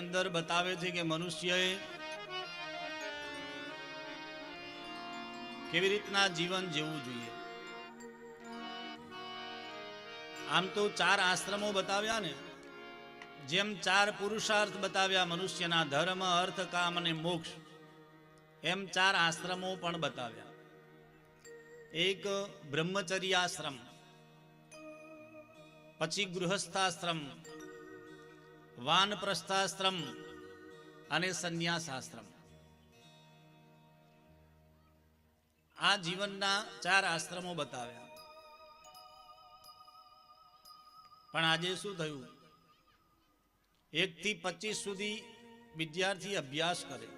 અંદર બતાવે છે કે મનુષ્યએ કેવી રીતના જીવન જીવવું જોઈએ. આમ તો ચાર આશ્રમો બતાવ્યા ને, જેમ ચાર પુરુષાર્થ બતાવ્યા મનુષ્યના ધર્મ, અર્થ, કામ અને મોક્ષ, એમ ચાર આશ્રમો પણ બતાવ્યા. એક બ્રહ્મચર્યાશ્રમ, પછી ગૃહસ્થાશ્રમ વાનપ્રસ્થાશ્રમ અને સંન્યાસાશ્રમ આ જીવનના ચાર આશ્રમો બતાવ્યા. પણ આજે શું થયું? એક થી પચીસ સુધી વિદ્યાર્થી અભ્યાસ કરે.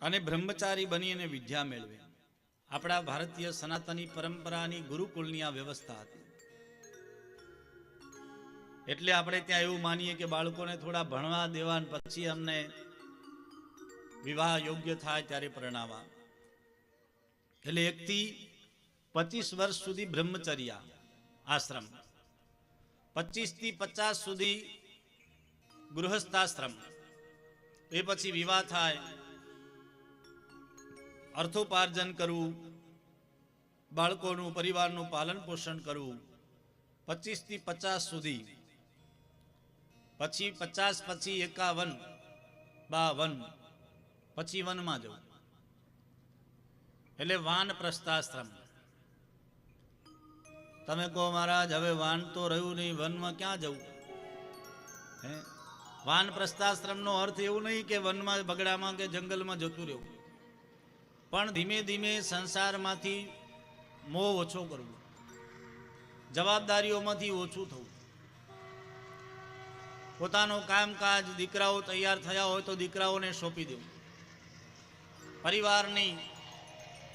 અને બ્રહ્મચારી બની અને વિદ્યા મેળવે. આપણા ભારતીય સનાતની પરંપરાની ગુરુકુળની આ વ્યવસ્થા હતી. એટલે આપણે ત્યાં એવું માનીએ કે બાળકોને થોડા ભણવા દેવા પછી અમને વિવાહ યોગ્ય થાય ત્યારે પરણાવા એટલે એકથી પચીસ વર્ષ સુધી બ્રહ્મચર્યા, આશ્રમ. પચીસથી પચાસ સુધી ગૃહસ્થાશ્રમ. એ પછી વિવાહ થાય. અર્થોપાર્જન કરવું, બાળકોનું, પરિવારનું પાલન પોષણ કરવું. પચીસથી પચાસ સુધી પછી પચાસ, પછી એકાવન, બાવન. પછી વનમાં જવું. એટલે વાન પ્રસ્થાશ્રમ. તમે કહો મહારાજ, હવે વાન તો રહ્યું નહીં, વનમાં ક્યાં જવું? હે? વાન પ્રસ્થાશ્રમનો અર્થ એવું નહીં કે વનમાં બગડામાં કે જંગલમાં જતું રહેવું. પણ ધીમે ધીમે સંસારમાંથી મોહ ઓછો કરવો. જવાબદારીઓમાંથી ઓછું થવું. પોતાનું કામકાજ, દીકરાઓ તૈયાર થયા હોય તો દીકરાઓને સોંપી દેવું પરિવારની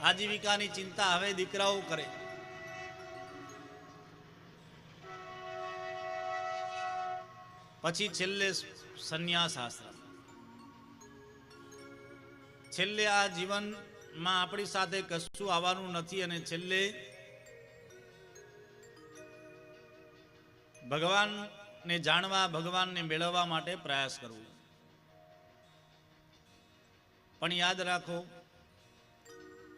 આજીવિકાની ચિંતા હવે દીકરાઓ કરે. પછી છેલ્લે સંન્યાસ આશ્રમ છેલ્લે આ જીવનમાં આપણી સાથે કશું આવવાનું નથી અને છેલ્લે ભગવાનને જાણવા, ભગવાનને મેળવવા માટે પ્રયાસ કરવો. પણ યાદ રાખો,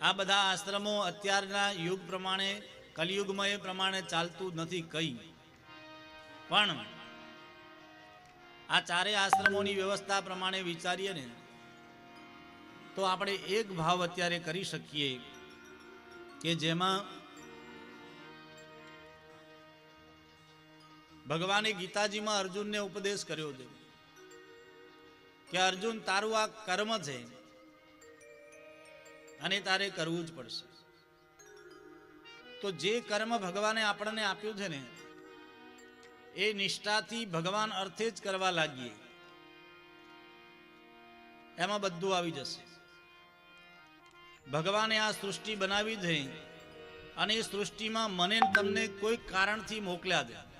આ બધા આશ્રમો અત્યારના યુગ પ્રમાણે, કલિયુગમાં પ્રમાણે ચાલતું નથી કઈ. પણ આ ચારેય આશ્રમોની વ્યવસ્થા પ્રમાણે વિચારીએ ને, તો આપણે એક ભાવ અત્યારે કરી શકીએ કે જેમાં ભગવાને ગીતાજીમાં અર્જુનને ઉપદેશ કર્યો છે કે અર્જુન, તારું આ કર્મ છે અને તારે કરવું જ પડશે. તો જે કર્મ ભગવાને આપણને આપ્યું છે ને, એ નિષ્ઠાથી ભગવાન અર્થે જ કરવા લાગીએ. એમાં બધું આવી જશે. ભગવાને આ સૃષ્ટિ બનાવી છે અને એ સૃષ્ટિમાં મને તમને કોઈ કારણથી મોકલ્યા છે.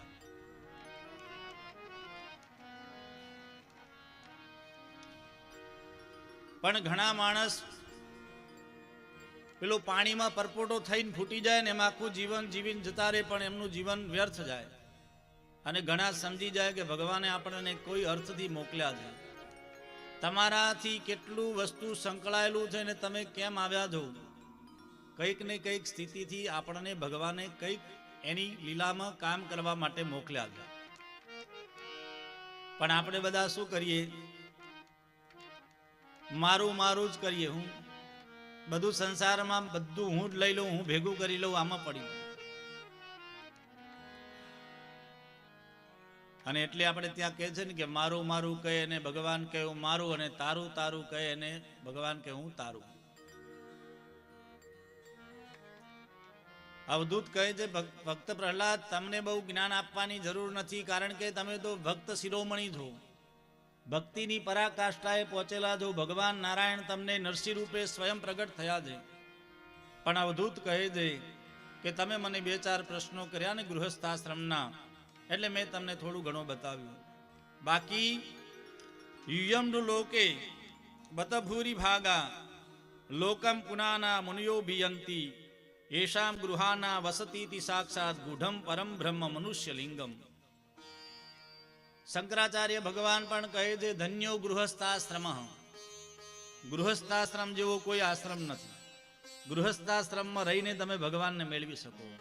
પણ ઘણા માણસ પેલું પાણીમાં પરપોટો થઈને ફૂટી જાય ને એમાં આખું જીવન જીવીને જતા રહે, પણ એમનું જીવન વ્યર્થ જાય. અને ઘણા સમજી જાય કે ભગવાને આપણને કોઈ અર્થથી મોકલ્યા છે. તમારાથી કેટલું વસ્તુ સંકળાયેલું છે ને તમે કેમ આવ્યા છો? કંઈક ને કંઈક સ્થિતિથી આપણને ભગવાને કંઈક એની લીલામાં કામ કરવા માટે મોકલ્યા છે. પણ આપણે બધા શું કરીએ? મારું મારું જ કરીએ હું. બધું સંસારમાં બધું હું જ લઈ લઉં, હું ભેગું કરી લઉં, આમાં પડી અને એટલે આપણે ત્યાં કહે છે ને કે મારું મારું કહે અને ભગવાન કહે હું મારું અને તારું તારું કહે અને ભગવાન કહે હું તારું. અવધૂત કહે છે ભક્ત પ્રહલાદ, તમને બહુ જ્ઞાન આપવાની જરૂર નથી, કારણ કે તમે તો ભક્ત શિરોમણી છો. ભક્તિની પરાકાષ્ઠાએ પહોંચેલા જો ભગવાન નારાયણ તમને નરસિંહ રૂપે સ્વયં પ્રગટ થયા છે. પણ અવધૂત કહે છે કે તમે મને બે ચાર પ્રશ્નો કર્યા ને ગૃહસ્થાશ્રમના, એટલે મેં તમને થોડું ઘણું બતાવ્યું. બાકી, યુયમ લોકે બતભૂરી ભાગા, લોકમ પુનાના મુનિયો ભિયંતી એશામ ગૃહાના વસતીતિ સાક્ષાત ગૂઢમ પરમ બ્રહ્મ મનુષ્ય લિંગમ શંકરાચાર્ય ભગવાન પણ કહે છે, ધન્યો ગૃહસ્થાશ્રમ. ગૃહસ્થાશ્રમ જેવો કોઈ આશ્રમ નથી. ગૃહસ્થાશ્રમમાં રહીને તમે ભગવાનને મેળવી શકો.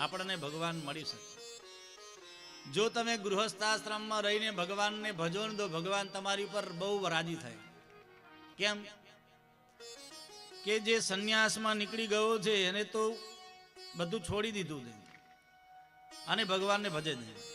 આપણને ભગવાન મળી શકે. જો તમે ગૃહસ્થાશ્રમમાં રહીને ભગવાનને ભજો ને તો ભગવાન તમારી ઉપર બહુ રાજી થાય. કેમ? કે જે સંન્યાસમાં નીકળી ગયો છે, એને તો બધું છોડી દીધું છે. અને ભગવાનને ભજે છે.